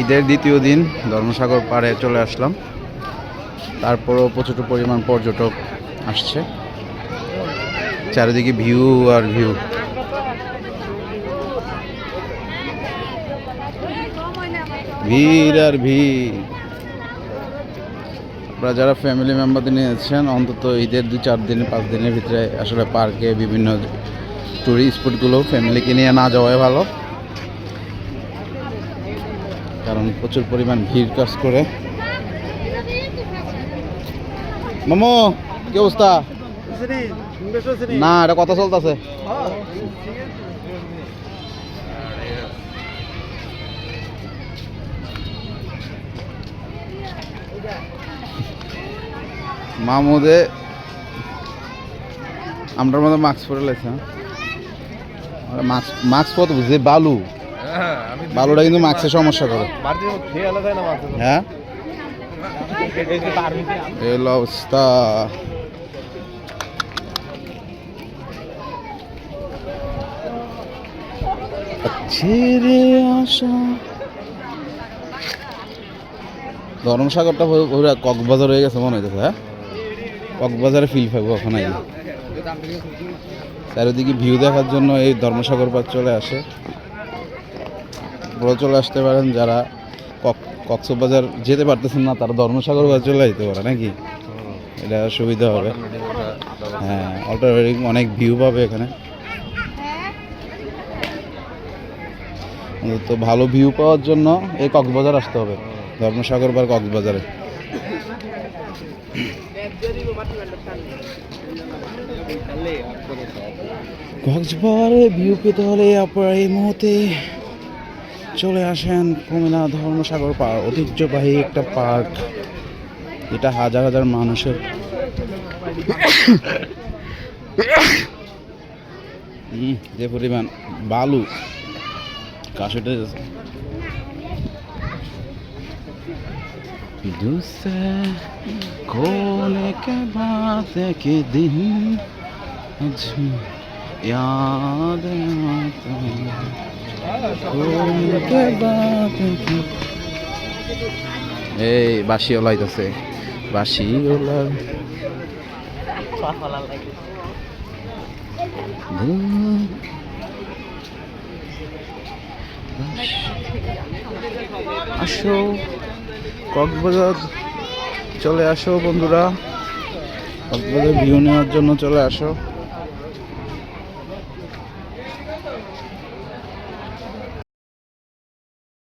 ঈদের দ্বিতীয় দিন ধর্মসাগর পাড়ে চলে আসলাম। তারপরও প্রচুর পরিমাণ পর্যটক আসছে। চারিদিকে ভিউ আর ভিউ ভিড় আর ভিড়। আপনারা যারা ফ্যামিলি মেম্বারদের নিয়েছেন অন্তত ঈদের দু চার দিন পাঁচ দিনের ভিতরে আসলে পার্কে বিভিন্ন টুরিস্ট স্পটগুলো ফ্যামিলিকে নিয়ে না যাওয়াই ভালো। কারণ প্রচুর পরিমাণ ভিড় কাজ করে। মামো কি অবস্থা? না এটা কথা চলতেছে। মামুদে আমরার মধ্যে মাস্ক পরে লাইছে মাস্ক মাস্ক কত বুঝছে বালু। বালুটা কিন্তু মাস্কের সমস্যা করে। হ্যাঁ এই অবস্থা। ছেড়ে আসা। ধর্মসাগরটা কক্সবাজার হয়ে গেছে মনে হইতেছে হ্যাঁ? কক্সবাজারে ফিল পাবো আই চারিদিকে ভিউ দেখার জন্য এই ধর্মসাগর পার চলে আসে। বড় চলে আসতে পারেন, যারা কক- কক্সবাজার যেতে পারতেছেন না, তারা ধর্মসাগর পার চলে যেতে পারে, নাকি? এটা সুবিধা হবে। হ্যাঁ অল্টারনেটিভ অনেক ভিউ পাবে এখানে। তো ভালো ভিউ পাওয়ার জন্য এই কক্সবাজার আসতে হবে, ধর্মসাগর বা কক্সবাজারে। কক্সবাজারে ভিউ পেতে হলে আপনারা এই মুহূর্তে চলে আসেন কুমিল্লা ধর্মসাগর পার্ক ঐতিহ্যবাহী একটা পার্ক। এটা হাজার হাজার মানুষের যে পরিমাণ বালু কাশিটা दूसरे कोने के बात के दिन आज याद आता कोने के बात के এই বাসি ওলাইতেছে বাসি ওলা আসো কক্সবাজার চলে আসো বন্ধুরা। কক্সবাজার ভিউ নেওয়ার জন্য চলে আসো।